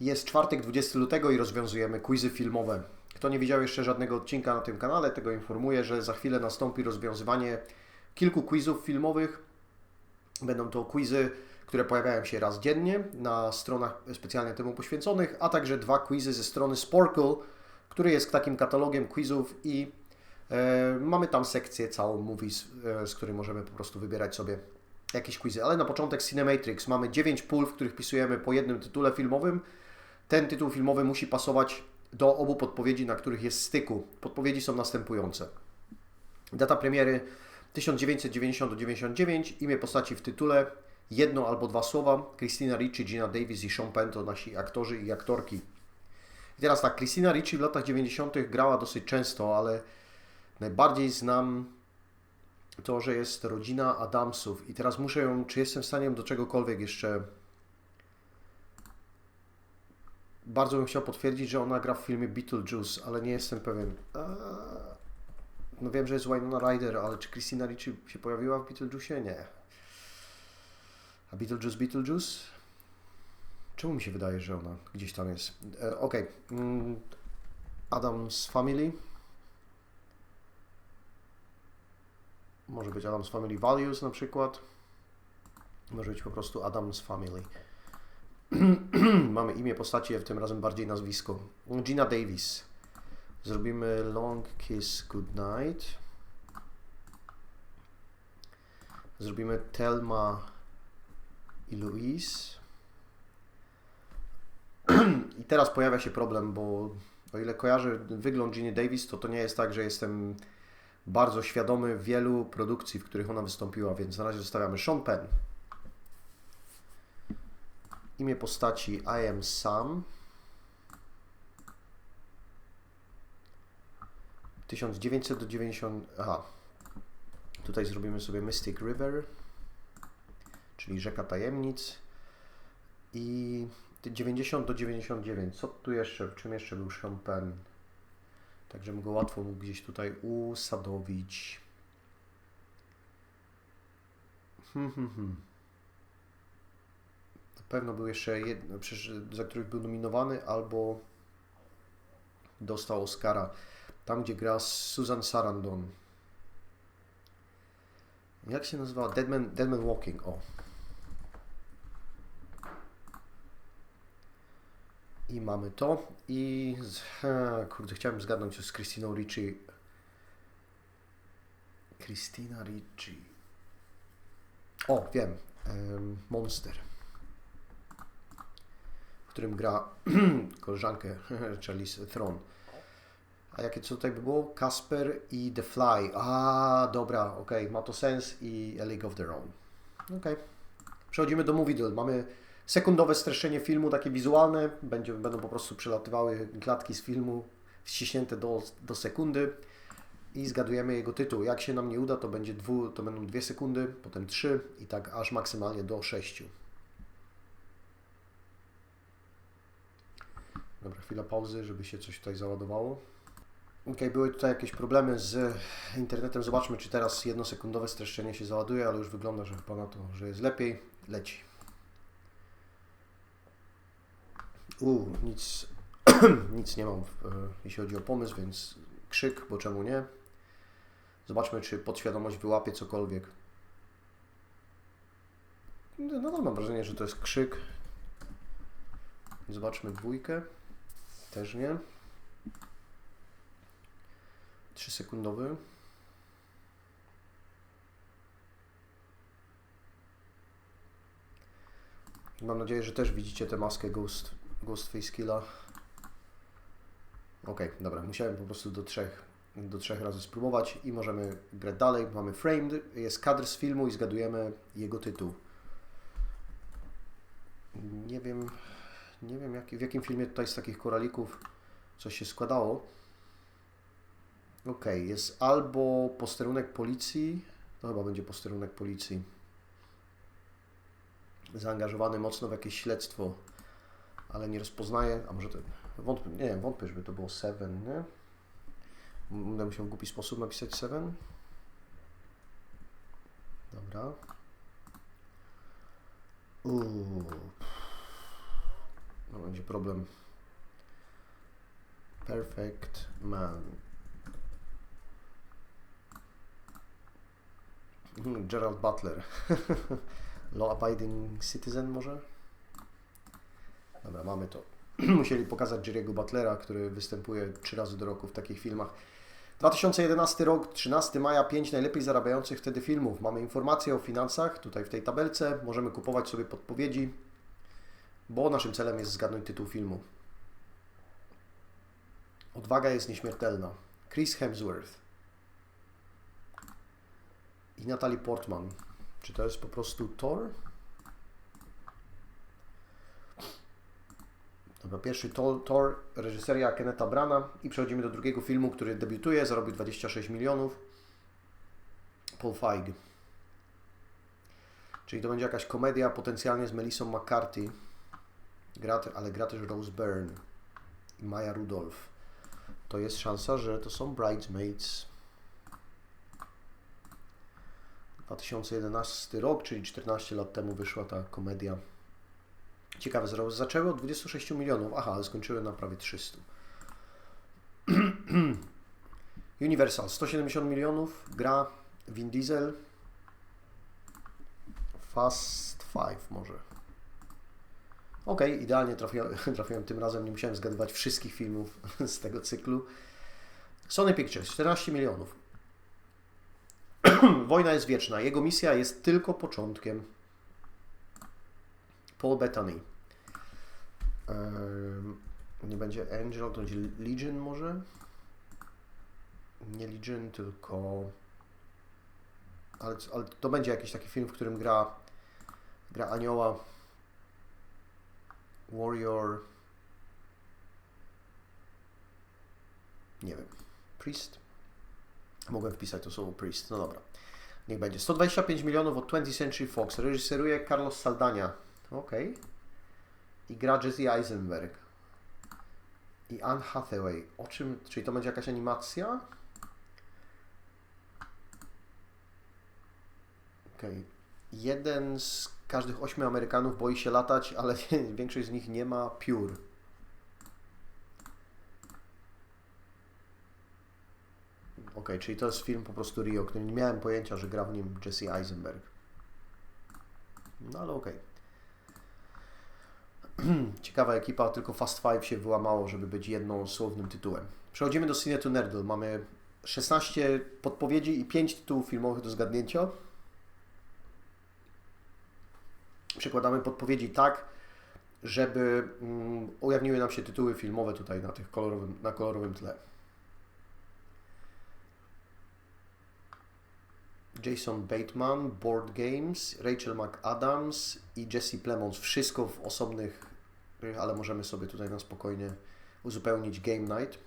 Jest czwartek, 20 lutego i rozwiązujemy quizy filmowe. Kto nie widział jeszcze żadnego odcinka na tym kanale, tego informuję, że za chwilę nastąpi rozwiązywanie kilku quizów filmowych. Będą to quizy, które pojawiają się raz dziennie na stronach specjalnie temu poświęconych, a także dwa quizy ze strony Sporkle, który jest takim katalogiem quizów i e, mamy tam sekcję całą movies, e, z której możemy po prostu wybierać sobie jakieś quizy. Ale na początek Cinematrix. Mamy 9 pól, w których wpisujemy po jednym tytule filmowym. Ten tytuł filmowy musi pasować do obu podpowiedzi, na których jest styku. Podpowiedzi są następujące. Data premiery 1990-99, imię postaci w tytule, jedno albo dwa słowa. Christina Ricci, Gina Davis i Sean Penn to nasi aktorzy i aktorki. I teraz tak, Christina Ricci w latach 90. grała dosyć często, ale najbardziej znam to, że jest rodzina Adamsów. I teraz muszę ją, czy jestem w stanie do czegokolwiek jeszcze. Bardzo bym chciał potwierdzić, że ona gra w filmie Beetlejuice, ale nie jestem pewien. Eee, No wiem, że jest Winona Ryder, ale czy Christina Ricci się pojawiła w Beetlejuice? Nie. A Beetlejuice, Beetlejuice? Czemu mi się wydaje, że ona gdzieś tam jest? E, Okej. Mm, Adams Family. Może być Adams Family Values na przykład. Może być po prostu Adams Family. Mamy imię postaci, a tym razem bardziej nazwisko. Gina Davis. Zrobimy Long Kiss Goodnight. Zrobimy Telma i Louise. I teraz pojawia się problem, bo o ile kojarzę wygląd Ginny Davis, to to nie jest tak, że jestem bardzo świadomy wielu produkcji, w których ona wystąpiła, więc na razie zostawiamy Sean Penn. Imię postaci I am Sam. 1990. Aha. Tutaj zrobimy sobie Mystic River, czyli Rzeka Tajemnic. I 90 do 99. Co tu jeszcze? W czym jeszcze był Penn? Tak, żebym go łatwo mógł gdzieś tutaj usadowić. Hmm, hmm, hmm. Pewno był jeszcze jedno, za których był nominowany, albo dostał Oscara. Tam, gdzie gra Susan Sarandon. Jak się nazywa? Deadman, Deadman Walking. O. I mamy to. I z, e, kurde, chciałem zgadnąć z Christiną Ricci. Christina Ricci. O, wiem. Em, Monster. Którym gra koleżankę Charlize Theron. A jakie co tutaj by było? Casper i The Fly. A, dobra, okej, ma to sens i A League of Their Own. Okej. Przechodzimy do Movie Deal. Mamy sekundowe streszczenie filmu, takie wizualne. Będzie, będą po prostu przelatywały klatki z filmu, ściśnięte do, do sekundy i zgadujemy jego tytuł. Jak się nam nie uda, to, będzie dwu, to będą dwie sekundy, potem trzy i tak aż maksymalnie do sześciu. Dobra, chwila pauzy, żeby się coś tutaj załadowało. Ok, były tutaj jakieś problemy z internetem. Zobaczmy, czy teraz jednosekundowe streszczenie się załaduje, ale już wygląda, że chyba na to, że jest lepiej. Leci. U, nic, nic nie mam, e, jeśli chodzi o pomysł, więc krzyk, bo czemu nie? Zobaczmy, czy podświadomość wyłapie cokolwiek. No, no mam wrażenie, że to jest krzyk. Zobaczmy dwójkę. Też nie. 3 sekundowy. Mam nadzieję, że też widzicie tę maskę Ghost, Ghost Face Killa. Ok, dobra, musiałem po prostu do trzech, do trzech razy spróbować i możemy grać dalej. Mamy framed, jest kadr z filmu i zgadujemy jego tytuł. Nie wiem, nie wiem jaki, w jakim filmie tutaj z takich koralików coś się składało. Ok, jest albo posterunek policji, to chyba będzie posterunek policji, zaangażowany mocno w jakieś śledztwo, ale nie rozpoznaje, a może to, wątpię, nie wiem, wątpię, żeby to było Seven, nie? Będę musiał w głupi sposób napisać Seven. Dobra. Uuu. No, będzie problem. Perfect Man. Hmm, Gerald Butler. Law Abiding Citizen może? Dobra, mamy to. Musieli pokazać Jerry'ego Butlera, który występuje trzy razy do roku w takich filmach. 2011 rok, 13 maja, 5 najlepiej zarabiających wtedy filmów. Mamy informacje o finansach tutaj w tej tabelce. Możemy kupować sobie podpowiedzi, bo naszym celem jest zgadnąć tytuł filmu. Odwaga jest nieśmiertelna. Chris Hemsworth i Natalie Portman. Czy to jest po prostu Thor? Dobra, pierwszy Thor, Thor, reżyseria Kenneta Brana i przechodzimy do drugiego filmu, który debiutuje, zarobił 26 milionów. Paul Feig. Czyli to będzie jakaś komedia potencjalnie z Melissą McCarthy, gra, ale gra też Rose Byrne i Maya Rudolph. To jest szansa, że to są Bridesmaids. 2011 rok, czyli 14 lat temu wyszła ta komedia. Ciekawe, zaczęły od 26 milionów, aha, ale skończyły na prawie 300. Universal 170 milionów, gra Vin Diesel, Fast 5 może. Ok, idealnie trafiłem, trafiłem tym razem, nie musiałem zgadywać wszystkich filmów z tego cyklu. Sony Pictures 14 milionów. Wojna jest wieczna. Jego misja jest tylko początkiem. Paul Bettany. nie będzie Angel, to będzie Legion może? Nie Legion, tylko... Ale, ale to będzie jakiś taki film, w którym gra, gra anioła. Warrior... Nie wiem. Priest? Mogłem wpisać to słowo Priest. No dobra. Niech będzie. 125 milionów od 20th Century Fox. Reżyseruje Carlos Saldania. Ok. I gra Jesse Eisenberg. I Anne Hathaway. O czym? Czyli to będzie jakaś animacja? Ok. Jeden z każdych ośmiu Amerykanów boi się latać, ale większość z nich nie ma piór. Ok, czyli to jest film po prostu Rio, który nie miałem pojęcia, że gra w nim Jesse Eisenberg. No ale okej. Okay. Ciekawa ekipa, tylko Fast Five się wyłamało, żeby być jedną słownym tytułem. Przechodzimy do Cine to Nerdle. Mamy 16 podpowiedzi i 5 tytułów filmowych do zgadnięcia. Przekładamy podpowiedzi tak, żeby um, ujawniły nam się tytuły filmowe tutaj na, tych kolorowym, na kolorowym tle. Jason Bateman, Board Games, Rachel McAdams i Jesse Plemons. Wszystko w osobnych, ale możemy sobie tutaj na spokojnie uzupełnić Game Night.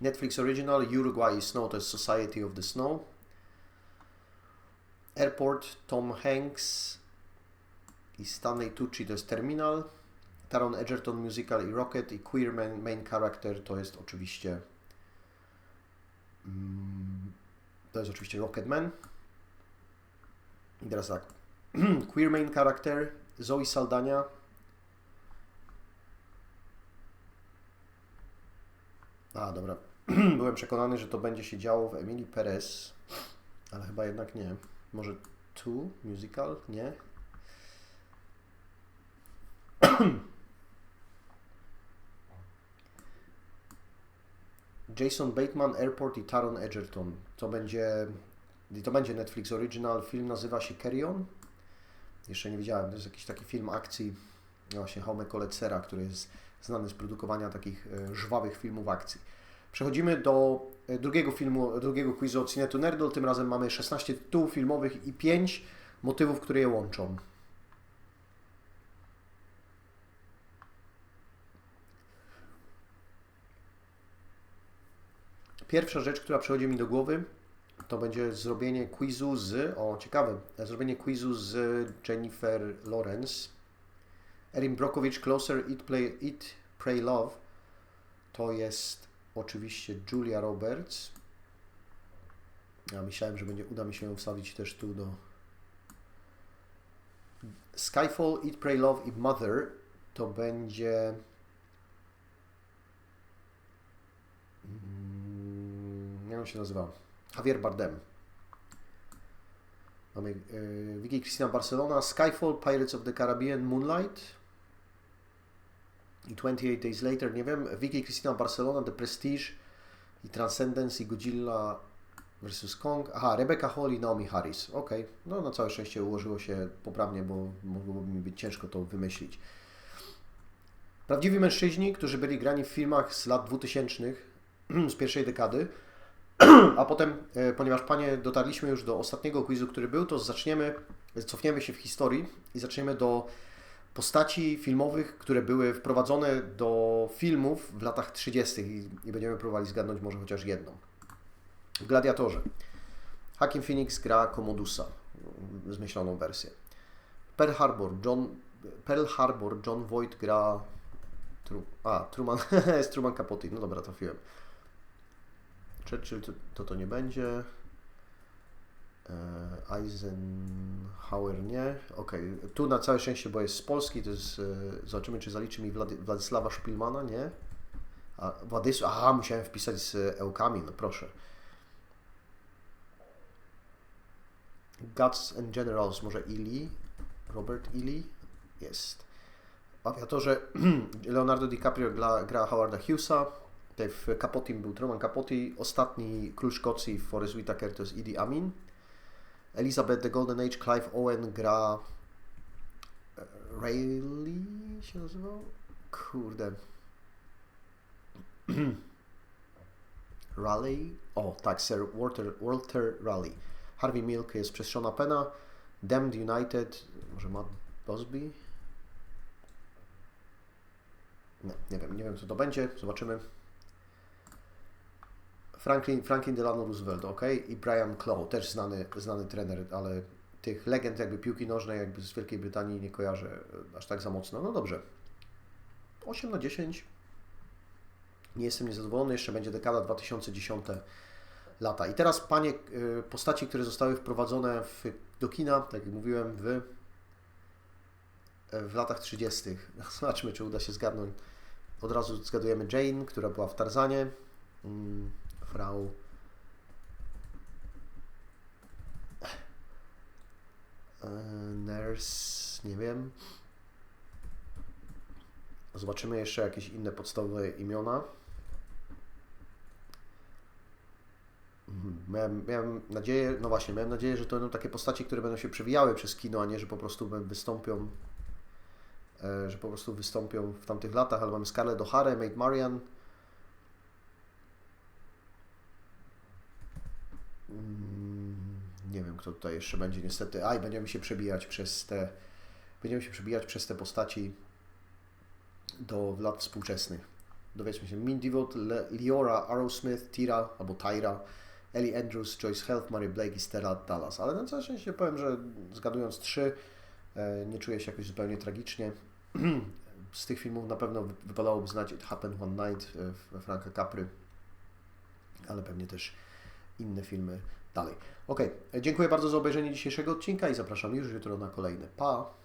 Netflix Original, Uruguay Snow to jest Society of the Snow. Airport, Tom Hanks i Stanley Tucci to jest Terminal. Taron Egerton Musical i Rocket i Queer main, main Character to jest oczywiście mm, to jest oczywiście Rocketman. I teraz tak. Queer main character Zoe Saldania. A, dobra. Byłem przekonany, że to będzie się działo w Emily Perez, ale chyba jednak nie. Może Two Musical? Nie? Jason Bateman, Airport i Taron Egerton. To będzie, to będzie Netflix Original. Film nazywa się Carry On. Jeszcze nie widziałem. To jest jakiś taki film akcji właśnie Home Colecera, który jest znany z produkowania takich e, żwawych filmów akcji. Przechodzimy do e, drugiego filmu, drugiego quizu od Cinetu Nerdle. Tym razem mamy 16 tytułów filmowych i 5 motywów, które je łączą. Pierwsza rzecz, która przychodzi mi do głowy, to będzie zrobienie quizu z, o ciekawe, zrobienie quizu z Jennifer Lawrence. Erin Brockovich, Closer, Eat, Play, Eat, Pray, Love. To jest oczywiście Julia Roberts. Ja myślałem, że będzie uda mi się ją wstawić też tu do Skyfall, Eat, Pray, Love i Mother to będzie. Mm, Jak on się nazywa? Javier Bardem. Mamy yy, Vicky Cristina Barcelona, Skyfall, Pirates of the Caribbean, Moonlight. I 28 Days Later, nie wiem. Vicky Cristina Barcelona, The Prestige i Transcendence i Godzilla vs. Kong. Aha, Rebecca Hall i Naomi Harris. Okej, no na całe szczęście ułożyło się poprawnie, bo mogłoby mi być ciężko to wymyślić. Prawdziwi mężczyźni, którzy byli grani w filmach z lat 2000, z pierwszej dekady, a potem, e, ponieważ panie dotarliśmy już do ostatniego quizu, który był, to zaczniemy, cofniemy się w historii i zaczniemy do postaci filmowych, które były wprowadzone do filmów w latach 30. i, będziemy próbowali zgadnąć może chociaż jedną. W Gladiatorze. Hakim Phoenix gra Commodusa, zmyśloną wersję. Pearl Harbor, John, Pearl Harbor, John Voight gra... Tru, a, Truman, jest Truman Capote, no dobra, trafiłem. Churchill to to, to nie będzie. E, Eisenhower nie. Okej, tu na całe szczęście, bo jest z Polski, to jest, e, zobaczymy czy zaliczy mi Włady, Władysława Szpilmana, nie? A, Władysław, aha, musiałem wpisać z Ełkami, no proszę. Guts and Generals, może Ely, Robert Ely, jest. Awiatorze Leonardo DiCaprio gra, gra Howarda Hughesa, tutaj w Capotim był Truman Capote, ostatni król Szkocji w Forest Whitaker to jest Idi Amin. Elizabeth The Golden Age, Clive Owen gra e, Rayleigh się nazywał? Kurde. Raleigh? O, tak, Sir Walter, Walter Raleigh. Harvey Milk jest przez Shona Pena. Damned United, może Matt Busby? Nie, nie wiem, nie wiem co to będzie, zobaczymy. Franklin, Franklin Delano Roosevelt, ok? I Brian Clough, też znany, znany trener, ale tych legend jakby piłki nożnej jakby z Wielkiej Brytanii nie kojarzę aż tak za mocno. No dobrze. 8 na 10. Nie jestem niezadowolony, jeszcze będzie dekada 2010 lata. I teraz panie y, postaci, które zostały wprowadzone w, do kina, tak jak mówiłem, w, w latach 30. Zobaczmy, czy uda się zgadnąć. Od razu zgadujemy Jane, która była w Tarzanie. Frau e, Nurse, nie wiem. Zobaczymy jeszcze jakieś inne podstawowe imiona. Mhm, Miałem, miałem nadzieję, no właśnie, miałem nadzieję, że to będą takie postaci, które będą się przewijały przez kino, a nie, że po prostu wystąpią, e, że po prostu wystąpią w tamtych latach, ale mamy Scarlett O'Hara, Maid Marian, nie wiem, kto tutaj jeszcze będzie niestety. Aj, będziemy się przebijać przez te. Będziemy się przebijać przez te postaci do lat współczesnych. Dowiedzmy się, Min Divot, Le, Liora, Arrowsmith, Tira albo Tyra, Ellie Andrews, Joyce Health, Mary Blake i Stella Dallas. Ale na całe szczęście powiem, że zgadując trzy, e, nie czuję się jakoś zupełnie tragicznie. Z tych filmów na pewno wypadałoby znać It Happened One Night e, Franka Capry, ale pewnie też inne filmy dalej. Ok, dziękuję bardzo za obejrzenie dzisiejszego odcinka i zapraszam już jutro na kolejny. Pa!